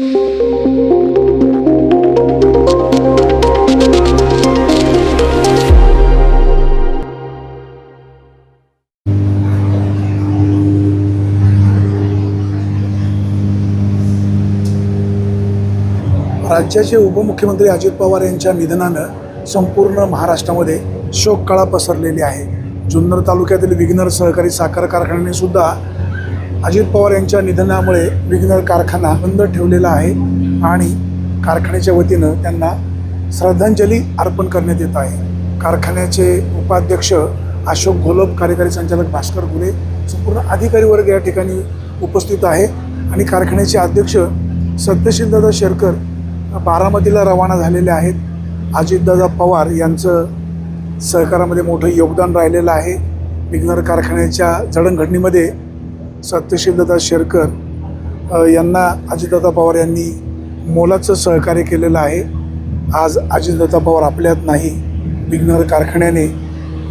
राज्याचे उपमुख्यमंत्री अजित पवार यांच्या निधनानं संपूर्ण महाराष्ट्रामध्ये शोककळा पसरलेली आहे. जुन्नर तालुक्यातील विघ्नर सहकारी साखर कारखान्याने सुद्धा अजित पवार यांच्या निधनामुळे विघ्नर कारखाना बंद ठेवलेला आहे आणि कारखान्याच्या वतीनं त्यांना श्रद्धांजली अर्पण करण्यात येत आहे. कारखान्याचे उपाध्यक्ष अशोक घोलप कार्यकारी संचालक भास्कर गुले संपूर्ण अधिकारी वर्ग या ठिकाणी उपस्थित आहे. आणि कारखान्याचे अध्यक्ष सत्यशीलदादा शेरकर बारामतीला रवाना झालेले आहेत. अजितदादा पवार यांचं सहकारामध्ये मोठं योगदान राहिलेलं आहे. विघ्नर कारखान्याच्या जडणघडणीमध्ये सत्यशीलदादा शेरकर यांना अजितदादा पवार यांनी मोलाचं सहकार्य केलेलं आहे. आज अजितदादा पवार आपल्यात नाही. विघ्नर कारखान्याने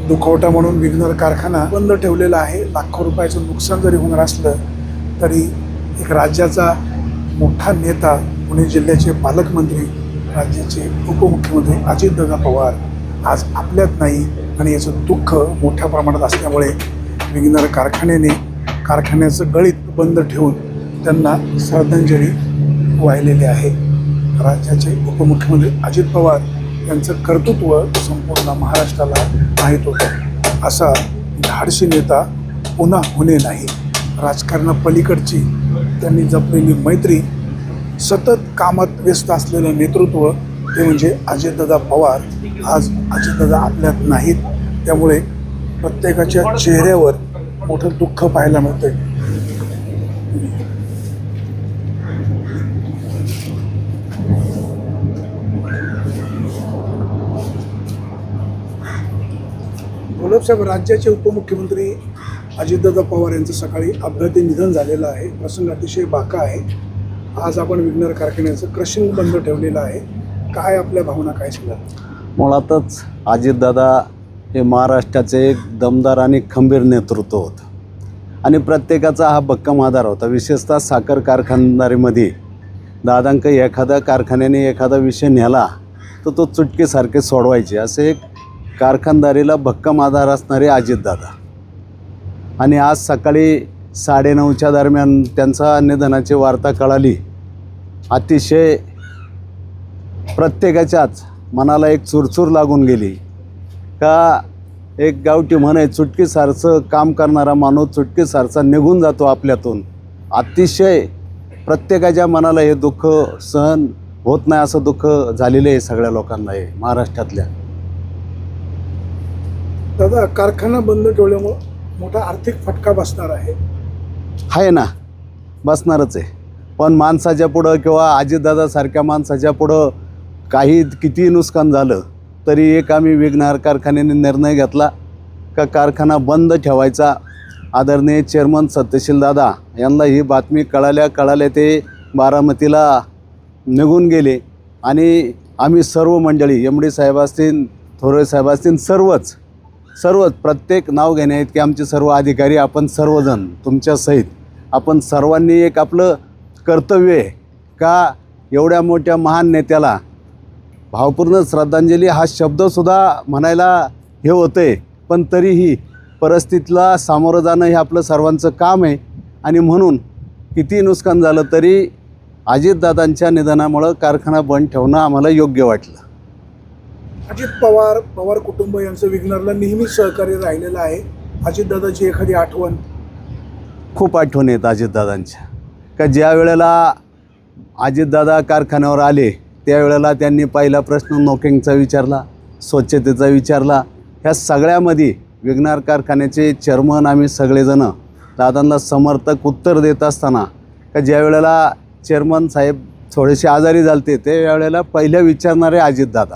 दुखवटा म्हणून विघ्नर कारखाना बंद ठेवलेला आहे. लाखो रुपयाचं नुकसान जरी होणार असलं तरी एक राज्याचा मोठा नेता पुणे जिल्ह्याचे पालकमंत्री राज्याचे उपमुख्यमंत्री अजितदादा पवार आज आपल्यात नाही. आणि याचं दुःख मोठ्या प्रमाणात असल्यामुळे विघ्नर कारखान्याने कारखान्याचं गळीत बंद ठेवून त्यांना श्रद्धांजली वाहिलेली आहे. राज्याचे उपमुख्यमंत्री अजित पवार यांचं कर्तृत्व संपूर्ण महाराष्ट्राला माहीत होतं. असा धाडसी नेता पुन्हा होणे नाही. राजकारणापलीकडची त्यांनी जपलेली मैत्री सतत कामात व्यस्त असलेलं नेतृत्व ते म्हणजे अजितदादा पवार. आज अजितदादा आपल्यात नाहीत. त्यामुळे प्रत्येकाच्या चेहऱ्यावर मोठं दुःख पाहायला मिळतंय. गुलाबसाहेब राज्याचे उपमुख्यमंत्री अजितदादा पवार यांचं सकाळी अपघाती निधन झालेलं आहे. प्रसंग अतिशय बाका आहे. आज आपण विघ्नर कारखान्याचं क्रशिंग बंद ठेवलेलं आहे. काय आपल्या भावना काय सांगा मुळातच अजितदादा हे महाराष्ट्राचे एक दमदार आणि खंबीर नेतृत्व होतं. आणि प्रत्येकाचा हा भक्कम आधार होता. विशेषतः साखर कारखानदारीमध्ये. दादांक एखाद्या कारखान्याने एखादा विषय नेला तर तो चुटकीसारखे सोडवायचे. असे एक कारखानदारीला भक्कम आधार असणारे अजितदादा आणि आज सकाळी साडेनऊच्या दरम्यान त्यांचा निधनाची वार्ता कळाली. अतिशय प्रत्येकाच्याच मनाला एक चुरचूर लागून गेली. का एक गावठी म्हण आहे चुटकीसारचं काम करणारा माणूस चुटकीसारचा निघून जातो आपल्यातून. अतिशय प्रत्येकाच्या मनाला हे दुःख सहन होत नाही असं दुःख झालेलं आहे सगळ्या लोकांना हे महाराष्ट्रातल्या. दादा कारखाना बंद ठेवल्यामुळं मोठा आर्थिक फटका बसणार आहे. आहे ना बसणारच आहे. पण माणसाच्या पुढं किंवा अजितदादासारख्या माणसाच्या पुढं काही कितीही नुकसान झालं तरी एक आम्ही विघ्नार कारखान्याने निर्णय घेतला का कारखाना बंद ठेवायचा. आदरणीय चेअरमन सत्यशील दादा यांना ही बातमी कळाल्या कळाल्या ते बारामतीला निघून गेले. आणि आम्ही सर्व मंडळी एम डी साहेब असतील थोरवे साहेब असतील सर्वच सर्वच प्रत्येक नाव घेण्यात की आमचे सर्व अधिकारी आपण सर्वजण तुमच्या सहित आपण सर्वांनी एक आपलं कर्तव्य आहे का एवढ्या मोठ्या महान नेत्याला भावपूर्ण श्रद्धांजली हा शब्दसुद्धा म्हणायला हे होतं आहे पण तरीही परिस्थितीला सामोरं जाणं हे आपलं सर्वांचं काम आहे. आणि म्हणून किती नुकसान झालं तरी अजितदादांच्या निधनामुळं कारखाना बंद ठेवणं आम्हाला योग्य वाटलं. अजित पवार पवार कुटुंब यांचं विघ्नरला नेहमीच सहकार्य राहिलेलं आहे. अजितदादाची एखादी आठवण? खूप आठवण येत अजितदादांच्या. का ज्या वेळेला अजितदादा कारखान्यावर आले त्यावेळेला त्यांनी पहिला प्रश्न नोकिंगचा विचारला स्वच्छतेचा विचारला. ह्या सगळ्यामध्ये विघ्नार कारखान्याचे चेअरमन आम्ही सगळेजणं. दादांना समर्थक उत्तर देत असताना का ज्या वेळेला चेअरमन साहेब थोडेसे आजारी झालते त्यावेळेला पहिल्या विचारणारे अजितदादा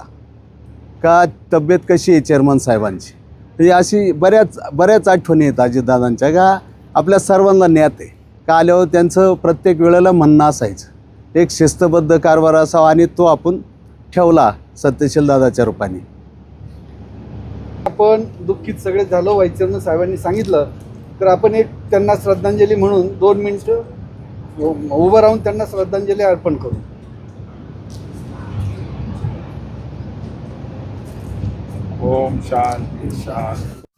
का तब्येत कशी आहे चेअरमन साहेबांची? म्हणजे अशी बऱ्याच बऱ्याच आठवणी आहेत अजितदादांच्या का आपल्या सर्वांना ज्ञात आहे. का आल्यावर त्यांचं प्रत्येक वेळेला म्हणणं असायचं. एक शिस्तबद्ध कारभार असावा आणि तो आपण ठेवला सत्यशील दादाच्या रूपाने. आपण दुःखीत सगळे झालो व्हायचं साहेबांनी सांगितलं तर आपण एक त्यांना श्रद्धांजली म्हणून दोन मिनटं उभं राहून त्यांना श्रद्धांजली अर्पण करू. ओम शांती शांती.